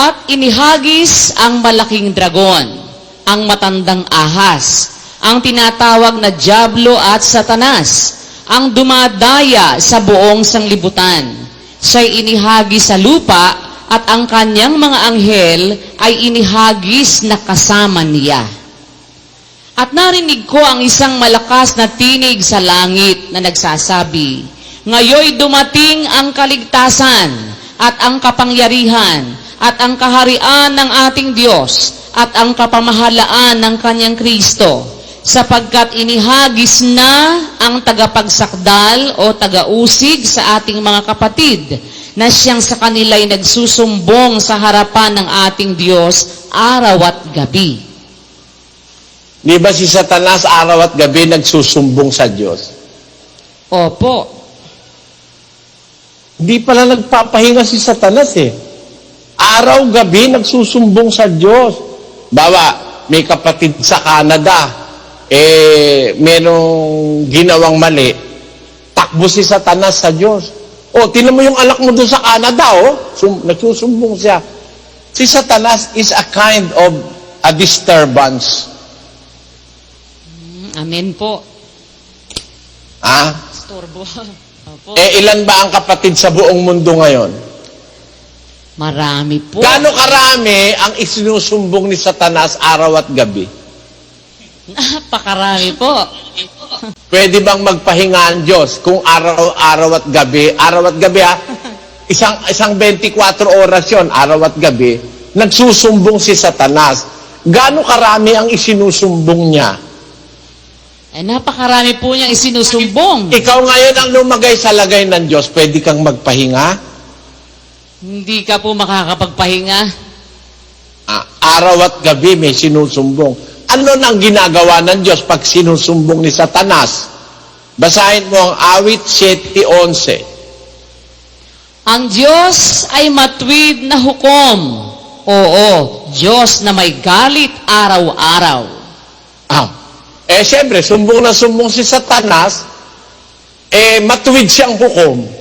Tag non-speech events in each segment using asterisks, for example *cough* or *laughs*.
At inihagis ang malaking dragon, ang matandang ahas, ang tinatawag na Diablo at Satanas, ang dumadaya sa buong sanglibutan. Siya'y inihagis sa lupa at ang kanyang mga anghel ay inihagis na kasama niya. At narinig ko ang isang malakas na tinig sa langit na nagsasabi, Ngayoy dumating ang kaligtasan at ang kapangyarihan at ang kaharian ng ating Diyos at ang kapamahalaan ng kanyang Kristo sapagkat inihagis na ang tagapagsakdal o tagausig sa ating mga kapatid na siyang sa kanila'y nagsusumbong sa harapan ng ating Diyos araw at gabi. Di ba si Satanas araw at gabi nagsusumbong sa Diyos? Opo. Hindi pala nagpapahinga si Satanas eh. Araw-gabi nagsusumbong sa Diyos. Bawa, may kapatid sa Canada, eh, merong ginawang mali, takbo si Satanas sa Diyos. O, tinan mo yung anak mo doon sa Canada, oh. Sum- nagsusumbong siya. Si Satanas is a kind of a disturbance. Amen po. Ah? Storbo. *laughs* Opo. Eh, ilan ba ang kapatid sa buong mundo ngayon? Marami po. Gaano karami ang isinusumbong ni Satanas araw at gabi? Napakarami po. Pwede bang magpahinga ang Diyos kung araw-araw at gabi, araw at gabi ha, isang, isang 24 oras yon araw at gabi, nagsusumbong si Satanas. Gaano karami ang isinusumbong niya? Eh, napakarami po niyang isinusumbong. Ikaw ngayon ang lumagay sa lagay ng Diyos, pwede kang magpahinga? Hindi ka po makakapagpahinga. Ah, araw at gabi may sinusumbong. Ano nang ginagawa ng Diyos pag sinusumbong ni Satanas? Basahin mo ang awit 7.11. Ang Diyos ay matwid na hukom. Oo, Diyos na may galit araw-araw. Ah, eh siyempre, sumbong na sumbong si Satanas, eh matuwid siyang hukom.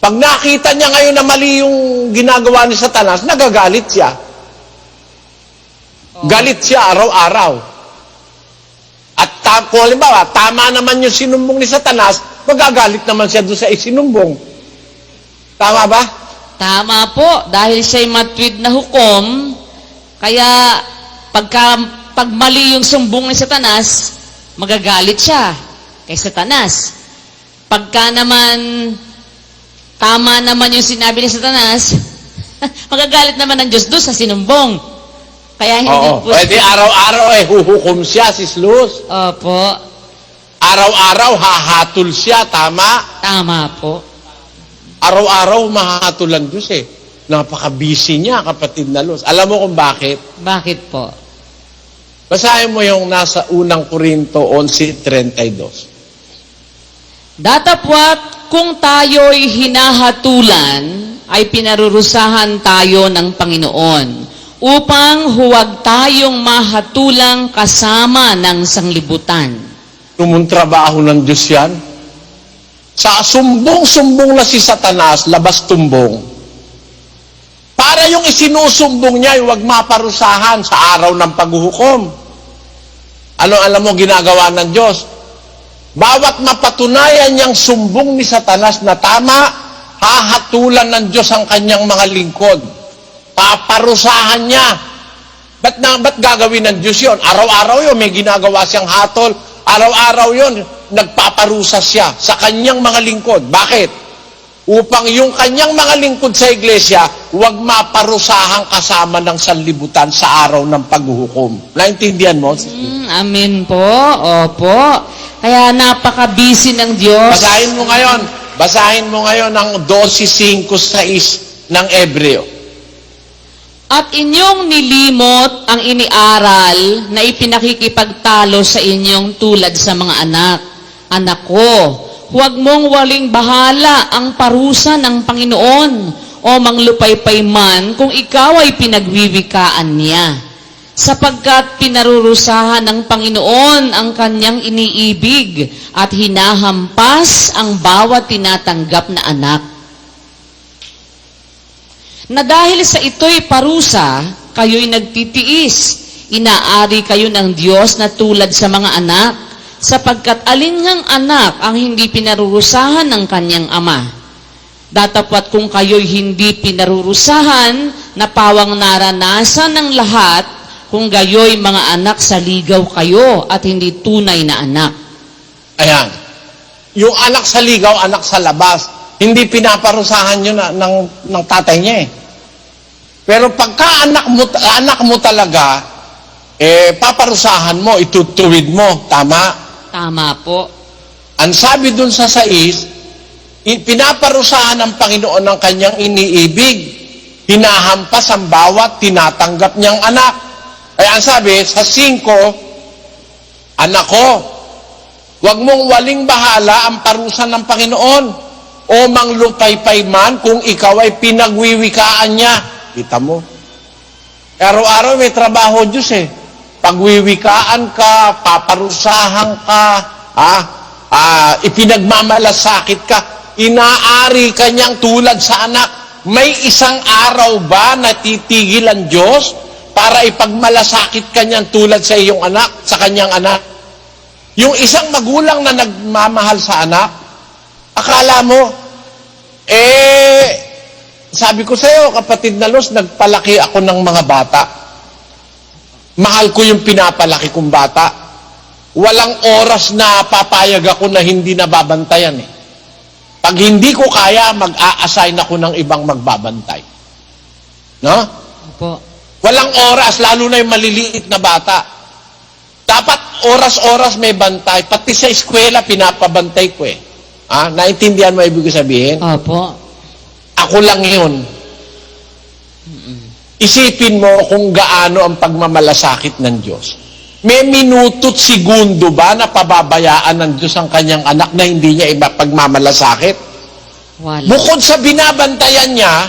Pag nakita niya ngayon na mali yung ginagawa ni Satanas, nagagalit siya. Galit siya araw-araw. At ta- kung halimbawa, tama naman yung sinumbong ni Satanas, magagalit naman siya doon sa isinumbong. Tama ba? Tama po, dahil siya'y matwid na hukom, kaya pagka, pag mali yung sumbong ni Satanas, magagalit siya kay Satanas. Pagka naman tama naman yung sinabi ni Satanas, *laughs* magagalit naman ng Diyos doon sa sinumbong. Kaya hindi Oo. po Pwede araw-araw eh, huhukom siya, si Slus. Opo, Araw-araw hahatol siya, tama? tama po. Araw-araw mahahatol ang Diyos eh. Napaka-busy niya, kapatid na Luz. Alam mo kung bakit? Bakit po? Basahin mo yung nasa unang Korinto 11.32. Datapwat kung tayo'y hinahatulan, ay pinarurusahan tayo ng Panginoon upang huwag tayong mahatulang kasama ng sanglibutan. Tumuntrabaho ng Diyos yan. Sa sumbong-sumbong na si Satanas, labas tumbong. Para yung isinusumbong niya, yung huwag maparusahan sa araw ng paghuhukom. Ano alam mo ginagawa ng Diyos? Bawat mapatunayan niyang sumbong ni Satanas na tama, hahatulan ng Diyos ang kanyang mga lingkod. Paparusahan niya. Ba't, na, ba't gagawin ng Diyos yun? Araw-araw yun, may ginagawa siyang hatol. Araw-araw yun, nagpaparusa siya sa kanyang mga lingkod. Bakit? Upang yung kanyang mga lingkod sa iglesia, huwag maparusahang kasama ng sanlibutan sa araw ng paghuhukom. Naintindihan mo? Mm, amen po. Opo. Kaya napaka-busy ng Diyos. Basahin mo ngayon. Basahin mo ngayon ang 12.5.6 ng Ebreo. At inyong nilimot ang iniaral na ipinakikipagtalo sa inyong tulad sa mga anak. Anak ko, huwag mong waling bahala ang parusa ng Panginoon o manglupaypay man kung ikaw ay pinagwiwikaan niya. Sapagkat pinarurusahan ng Panginoon ang kanyang iniibig at hinahampas ang bawat tinatanggap na anak. na dahil sa ito'y parusa, kayo'y nagtitiis. Inaari kayo ng Diyos na tulad sa mga anak, sapagkat alingang anak ang hindi pinarurusahan ng kanyang ama. Datapwat kung kayo'y hindi pinarurusahan, na pawang naranasan ng lahat, kung gayo'y mga anak sa ligaw kayo at hindi tunay na anak. Ayan. Yung anak sa ligaw, anak sa labas. Hindi pinaparusahan yun na, ng, ng tatay niya eh. Pero pagka anak mo, anak mo talaga, eh, paparusahan mo, itutuwid mo. Tama? Tama po. Ang sabi dun sa sais, i- pinaparusahan ng Panginoon ng kanyang iniibig. Hinahampas ang bawat tinatanggap niyang anak. Kaya ang sabi, sa 5, anak ko, huwag mong waling bahala ang parusa ng Panginoon o manglupaypay man kung ikaw ay pinagwiwikaan niya. Kita mo? Araw-araw may trabaho Diyos eh. Pagwiwikaan ka, paparusahan ka, ha? Ah, ipinagmamalasakit ka, inaari ka niyang tulad sa anak. May isang araw ba na titigil ang Diyos para ipagmalasakit ka niyang tulad sa iyong anak, sa kanyang anak? Yung isang magulang na nagmamahal sa anak, akala mo, eh, sabi ko sa'yo, kapatid na Los, nagpalaki ako ng mga bata. Mahal ko yung pinapalaki kong bata. Walang oras na papayag ako na hindi nababantayan eh. Pag hindi ko kaya, mag-a-assign ako ng ibang magbabantay. No? Opo. Walang oras, lalo na yung maliliit na bata. Dapat oras-oras may bantay. Pati sa eskwela, pinapabantay ko eh. Ah, naintindihan mo ibig sabihin? Opo. Ako lang yun. Isipin mo kung gaano ang pagmamalasakit ng Diyos. May minuto't segundo ba na pababayaan ng Diyos ang kanyang anak na hindi niya iba pagmamalasakit? Wala. Bukod sa binabantayan niya,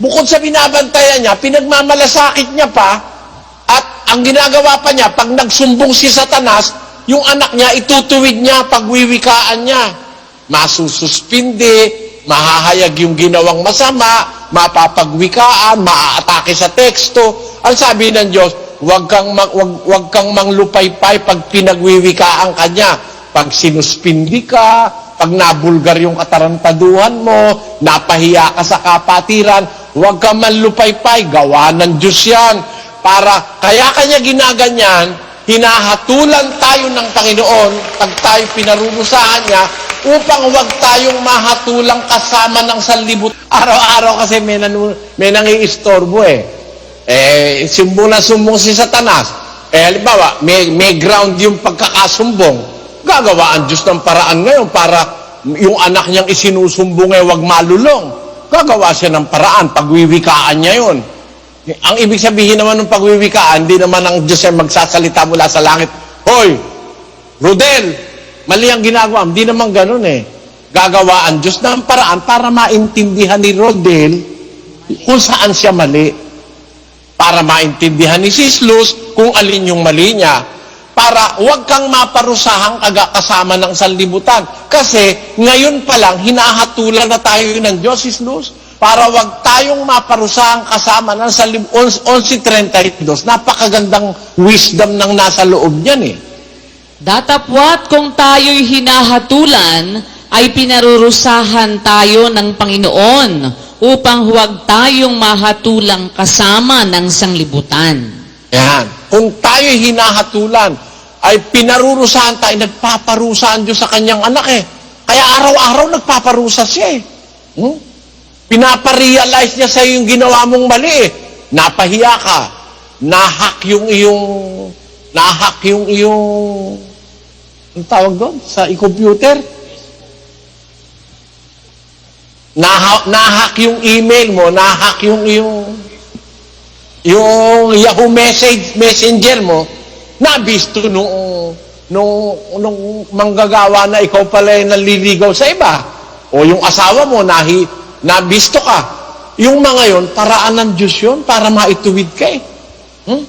bukod sa binabantayan niya, pinagmamalasakit niya pa, at ang ginagawa pa niya, pag nagsumbong si Satanas, yung anak niya, itutuwid niya, pagwiwikaan niya. Masususpindi, mahahayag yung ginawang masama, mapapagwikaan, maaatake sa teksto. Ang sabi ng Diyos, huwag kang, mag, wag, wag kang manglupaypay pag pinagwiwikaan ka niya. Pag sinuspindi ka, pag nabulgar yung katarantaduhan mo, napahiya ka sa kapatiran, huwag kang manlupaypay, gawa ng Diyos yan. Para, kaya kanya ginaganyan, hinahatulan tayo ng Panginoon pag tayo pinarurusahan niya upang huwag tayong mahatulang kasama ng sanlibot. Araw-araw kasi may, nanu, may nangiistorbo eh. Eh, na sumbong si Satanas. Eh, halimbawa, may, may ground yung pagkakasumbong. Gagawa ang Diyos ng paraan ngayon para yung anak niyang isinusumbong eh, wag malulong. Gagawa siya ng paraan, pagwiwikaan niya yun. Ang ibig sabihin naman ng pagwiwikaan, hindi naman ang Diyos ay magsasalita mula sa langit. Hoy, Rodel, mali ang ginagawa. Hindi naman ganun eh. Gagawa ang Diyos ng paraan para maintindihan ni Rodel kung saan siya mali. Para maintindihan ni Sislus kung alin yung mali niya. Para huwag kang maparusahang kasama ng sanlibutan. Kasi ngayon pa lang, hinahatulan na tayo ng Diyos, Sislus para wag tayong maparusahang kasama ng sa 11.32. Napakagandang wisdom ng nasa loob niyan eh. Datapwat kung tayo'y hinahatulan, ay pinarurusahan tayo ng Panginoon upang huwag tayong mahatulang kasama ng sanglibutan. Yan. Kung tayo'y hinahatulan, ay pinarurusahan tayo, nagpaparusahan Diyos sa kanyang anak eh. Kaya araw-araw nagpaparusa siya eh. Hmm? Pinaparealize niya sa yung ginawa mong mali eh. Napahiya ka. Nahak yung iyong, nahak yung iyong, ang tawag doon? Sa i-computer? Nahak, nahak yung email mo, nahak yung iyong, yung Yahoo message, messenger mo, nabisto nung, nung, nung manggagawa na ikaw pala yung naliligaw sa iba. O yung asawa mo, nahi, nabisto ka. Yung mga yon paraan ng Diyos yun para maituwid ka eh. Hmm?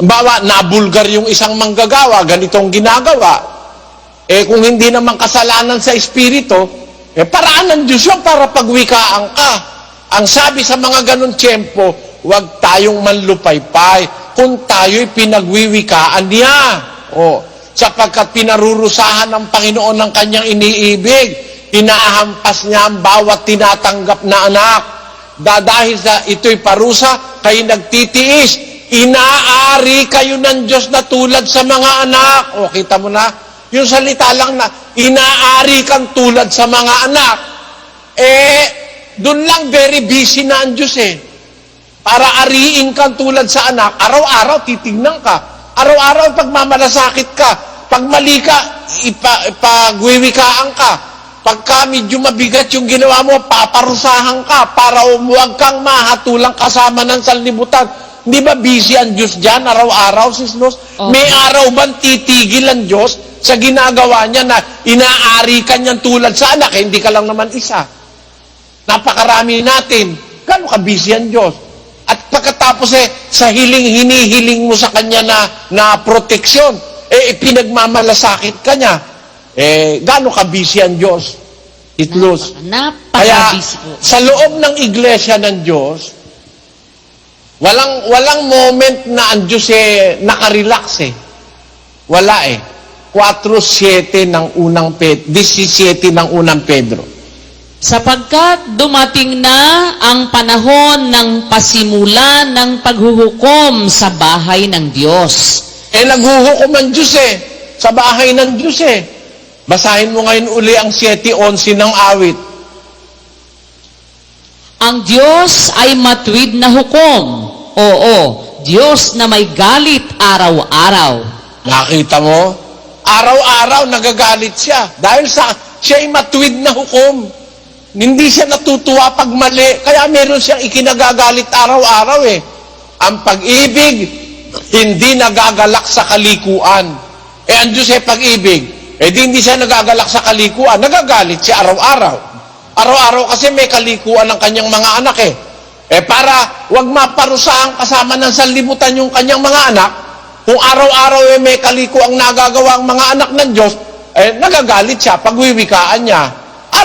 Bawa, nabulgar yung isang manggagawa, ganitong ginagawa. Eh kung hindi naman kasalanan sa Espiritu, eh paraan ng Diyos yun para pagwikaan ka. Ang sabi sa mga ganun tiyempo, huwag tayong manlupaypay kung tayo'y pinagwiwikaan niya. O, sapagkat pinarurusahan ng Panginoon ng kanyang iniibig, inahampas niya ang bawat tinatanggap na anak. Da- Dahil sa ito'y parusa, kayo nagtitiis, inaari kayo ng Diyos na tulad sa mga anak. O, kita mo na, yung salita lang na, inaari kang tulad sa mga anak. Eh, doon lang very busy na ang Diyos eh. Para ariin kang tulad sa anak, araw-araw titignan ka. Araw-araw pagmamalasakit ka. Pag mali ka, ipa, ipagwiwikaan ka. Pagka medyo mabigat yung ginawa mo, paparusahan ka para umuwag kang mahatulang kasama ng sanlibutan. Hindi ba busy ang Diyos dyan araw-araw, sis Luz? Opo. May araw bang titigil ang Diyos sa ginagawa niya na inaari ka niyang tulad sa anak? Eh, hindi ka lang naman isa. Napakarami natin. Gano'n ka busy ang Diyos? At pagkatapos eh, sa hiling hinihiling mo sa Kanya na, na proteksyon, eh, pinagmamalasakit ka niya. Eh, gano'n ka busy ang Diyos? Itlus. Kaya, Napaka-busy po. sa loob ng iglesia ng Diyos, walang, walang moment na ang Diyos eh, nakarelax eh. Wala eh. 4.7 ng unang Pedro, 17 ng unang Pedro. Sapagkat dumating na ang panahon ng pasimula ng paghuhukom sa bahay ng Diyos. Eh, naghuhukom ang Diyos eh. Sa bahay ng Diyos eh. Basahin mo ngayon uli ang 7.11 ng awit. Ang Diyos ay matwid na hukom. Oo, Diyos na may galit araw-araw. Nakita mo? Araw-araw nagagalit siya. Dahil sa siya ay matuwid na hukom. Hindi siya natutuwa pag mali. Kaya meron siyang ikinagagalit araw-araw eh. Ang pag-ibig, hindi nagagalak sa kalikuan. Eh, ang Diyos ay pag-ibig. Eh, di hindi siya nagagalak sa kalikuan. Nagagalit siya araw-araw. Araw-araw kasi may kalikuan ng kanyang mga anak eh. Eh, para wag maparusahan kasama ng sanlibutan yung kanyang mga anak, kung araw-araw eh may kaliko ang nagagawa ang mga anak ng Diyos, eh nagagalit siya, pagwiwikaan niya.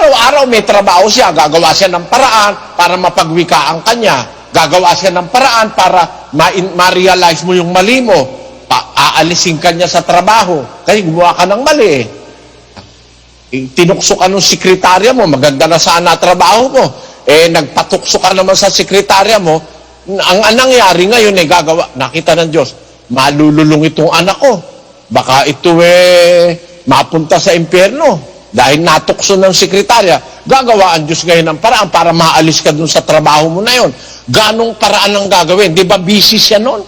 Araw-araw may trabaho siya, gagawa siya ng paraan para mapagwikaan kanya. Gagawa siya ng paraan para ma- ma-realize mo yung mali mo. Pa- aalisin ka niya sa trabaho. Kasi gumawa ka ng mali eh. Tinukso ka ng sekretarya mo, maganda na sana trabaho mo. Eh, nagpatukso ka naman sa sekretarya mo, ang, ang nangyari ngayon eh, gagawa, nakita ng Diyos, malululong itong anak ko. Baka ito eh, mapunta sa impyerno. Dahil natukso ng sekretarya, gagawa ang Diyos ngayon ng paraan para maalis ka dun sa trabaho mo na yon. Ganong paraan ang gagawin? Di ba busy siya noon?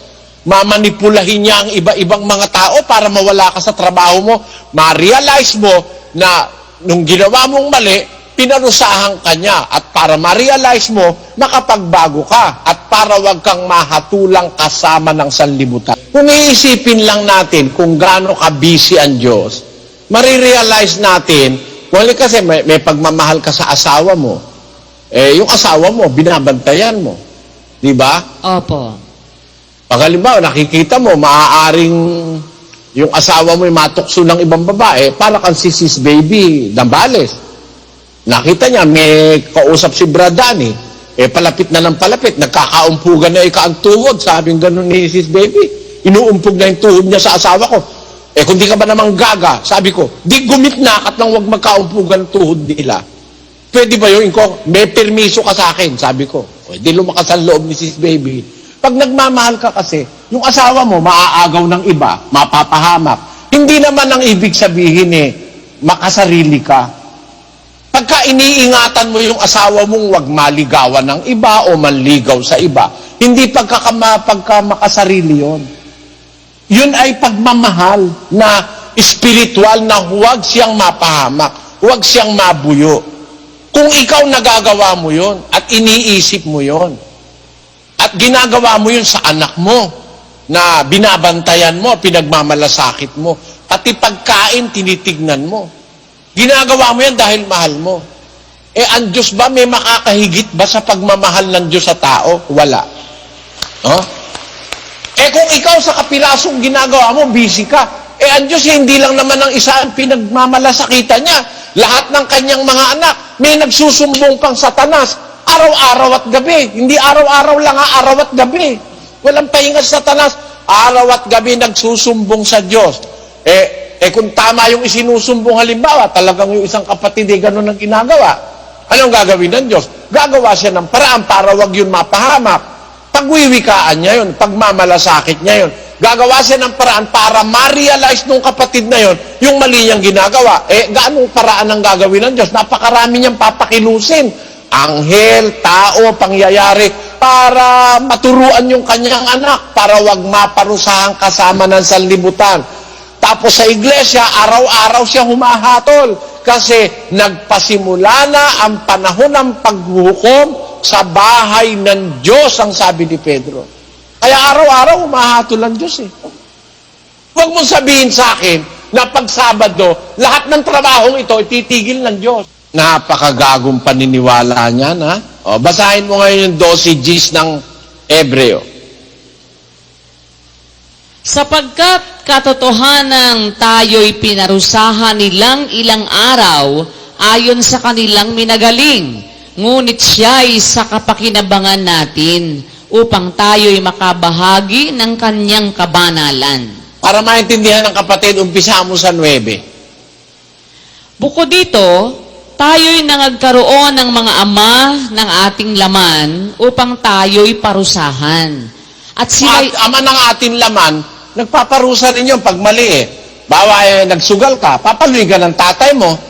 Mamanipulahin niya ang iba-ibang mga tao para mawala ka sa trabaho mo. Ma-realize mo na nung ginawa mong mali, pinarusahan ka niya. At para ma-realize mo, nakapagbago ka. At para wag kang mahatulang kasama ng sanlibutan. Kung iisipin lang natin kung gaano ka busy ang Diyos, marirealize natin, well, kasi may, may pagmamahal ka sa asawa mo. Eh, yung asawa mo, binabantayan mo. Di ba? Opo. Pag halimbawa, nakikita mo, maaaring yung asawa mo ay matukso ng ibang babae, para kang si sis baby, Dambales. Nakita niya, may kausap si Bradani. Eh, palapit na ng palapit, nagkakaumpugan na ika ang tuhod, sabing ganun ni sis baby. Inuumpog na yung tuhod niya sa asawa ko. Eh, kung di ka ba namang gaga, sabi ko, di gumit na at nang wag magkaumpugan tuhod nila. Pwede ba yun? Ko, may permiso ka sa akin, sabi ko. Pwede lumakas ang loob ni sis baby. Pag nagmamahal ka kasi, yung asawa mo maaagaw ng iba, mapapahamak. Hindi naman ang ibig sabihin eh, makasarili ka. Pagka iniingatan mo yung asawa mong wag maligawan ng iba o manligaw sa iba, hindi pagkakama, pagka makasarili yon. Yun ay pagmamahal na spiritual na huwag siyang mapahamak, huwag siyang mabuyo. Kung ikaw nagagawa mo yon at iniisip mo yon at ginagawa mo yun sa anak mo na binabantayan mo, pinagmamalasakit mo, pati pagkain tinitignan mo. Ginagawa mo yan dahil mahal mo. Eh, ang Diyos ba may makakahigit ba sa pagmamahal ng Diyos sa tao? Wala. Oh? Eh, kung ikaw sa kapilasong ginagawa mo, busy ka. Eh, ang Diyos hindi lang naman ang isa ang pinagmamalasakitan niya. Lahat ng kanyang mga anak, may nagsusumbong pang satanas. Araw-araw at gabi. Hindi araw-araw lang ha, araw at gabi. Walang pahinga sa tanas. Araw at gabi nagsusumbong sa Diyos. Eh, eh kung tama yung isinusumbong halimbawa, talagang yung isang kapatid eh ganun ang ginagawa. Anong gagawin ng Diyos? Gagawa siya ng paraan para wag yun mapahamak. Pagwiwikaan niya yun, pagmamalasakit niya yun. Gagawa siya ng paraan para ma-realize nung kapatid na yun, yung mali niyang ginagawa. Eh, gaanong paraan ang gagawin ng Diyos? Napakarami niyang papakilusin. Anghel, tao, pangyayari, para maturuan yung kanyang anak, para wag maparusahang kasama ng sanlibutan. Tapos sa iglesia, araw-araw siya humahatol kasi nagpasimula na ang panahon ng paghuhukom sa bahay ng Diyos, ang sabi ni Pedro. Kaya araw-araw humahatol ang Diyos eh. Huwag mong sabihin sa akin na pag Sabado, lahat ng trabahong ito ititigil ng Diyos. Napakagagong paniniwala niyan, ha? O, basahin mo ngayon yung 12 Gs ng Ebreo. Sapagkat katotohanan tayo'y pinarusahan nilang ilang araw ayon sa kanilang minagaling, ngunit siya'y sa kapakinabangan natin upang tayo'y makabahagi ng kanyang kabanalan. Para maintindihan ng kapatid, umpisa mo sa 9. Bukod dito, tayo'y nangagkaroon ng mga ama ng ating laman upang tayo'y parusahan. At sila'y... At ama ng ating laman, nagpaparusa rin yun pag mali eh. Bawa eh, nagsugal ka, papaluin ka ng tatay mo.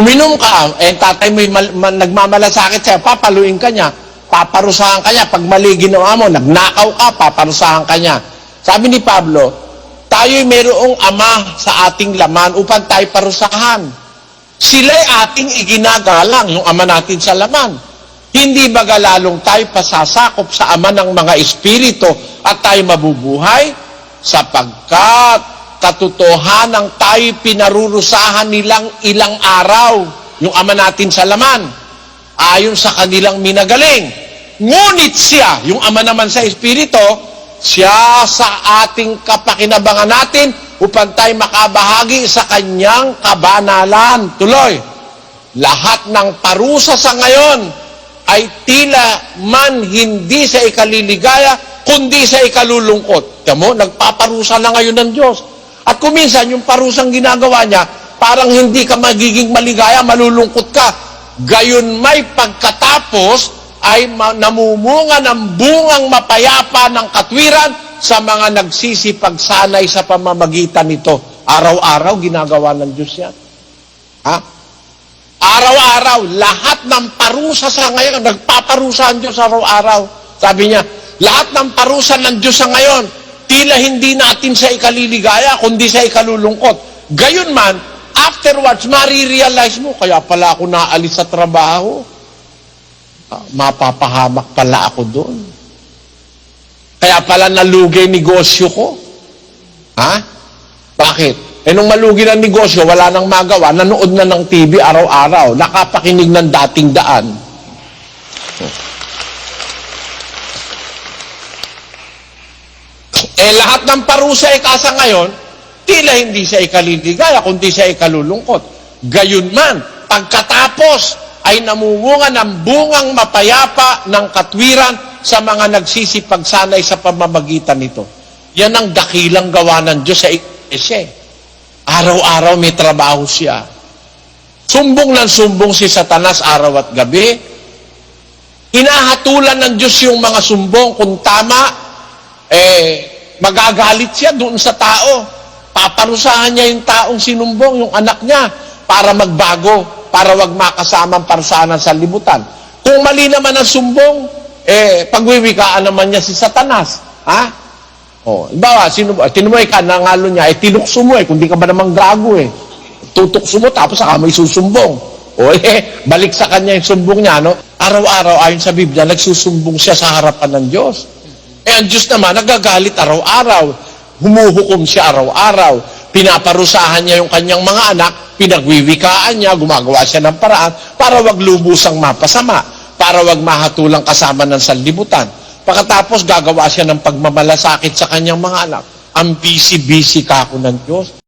Uminom ka, eh tatay mo mal, mal, nagmamalasakit sa'yo, papaluin ka niya. Paparusahan ka niya. Pag mali ginawa mo, nagnakaw ka, paparusahan ka niya. Sabi ni Pablo, tayo'y mayroong ama sa ating laman upang tayo parusahan. Sila'y ating iginagalang, yung ama natin sa laman. Hindi ba lalong tayo pasasakop sa ama ng mga espiritu at tayo mabubuhay? Sapagkat katotohanan tayo pinarurusahan nilang ilang araw, yung ama natin sa laman, ayon sa kanilang minagaling. Ngunit siya, yung ama naman sa espiritu, siya sa ating kapakinabangan natin upang tayo makabahagi sa kanyang kabanalan. Tuloy, lahat ng parusa sa ngayon ay tila man hindi sa ikaliligaya, kundi sa ikalulungkot. Tamo, nagpaparusa na ngayon ng Diyos. At kuminsan, yung parusang ginagawa niya, parang hindi ka magiging maligaya, malulungkot ka. Gayon may pagkatapos ay namumunga ng bungang mapayapa ng katwiran sa mga nagsisipagsanay sa pamamagitan nito. Araw-araw ginagawa ng Diyos yan. Ha? Araw-araw, lahat ng parusa sa ngayon, nagpaparusa ang Diyos araw-araw. Sabi niya, lahat ng parusa ng Diyos sa ngayon, tila hindi natin sa ikaliligaya, kundi sa ikalulungkot. Gayon man, afterwards, marirealize mo, kaya pala ako naalis sa trabaho. Ah, mapapahamak pala ako doon. Kaya pala nalugay negosyo ko. Ha? Bakit? Eh nung malugi ng negosyo, wala nang magawa, nanood na ng TV araw-araw, nakapakinig ng dating daan. Eh lahat ng parusa ay kasa ngayon, tila hindi siya ikaliligaya, kundi siya ikalulungkot. Gayun man, pagkatapos ay namumunga ng bungang mapayapa ng katwiran sa mga nagsisipagsanay sa pamamagitan nito. Yan ang dakilang gawa ng Diyos sa iglesia. eh. Araw-araw may trabaho siya. Sumbong ng sumbong si Satanas araw at gabi. Hinahatulan ng Diyos yung mga sumbong. Kung tama, eh, magagalit siya doon sa tao. Paparusahan niya yung taong sinumbong, yung anak niya, para magbago, para wag makasamang parusahan sa libutan. Kung mali naman ang sumbong, eh, pagwiwikaan naman niya si Satanas. Ha? Oh, bawa, sino ba? Tinumoy ka, nangalo niya, eh, tinukso mo eh, kung di ka ba namang gago eh. Tutukso mo, tapos saka may susumbong. O eh, *laughs* balik sa kanya yung sumbong niya, no? Araw-araw, ayon sa Biblia, nagsusumbong siya sa harapan ng Diyos. Eh, ang Diyos naman, nagagalit araw-araw. Humuhukom siya araw-araw. Pinaparusahan niya yung kanyang mga anak, pinagwiwikaan niya, gumagawa siya ng paraan para wag lubusang mapasama, para wag mahatulang kasama ng sanlibutan. Pagkatapos gagawa siya ng pagmamalasakit sa kanyang mga anak. Ang busy-busy ka ako ng Diyos.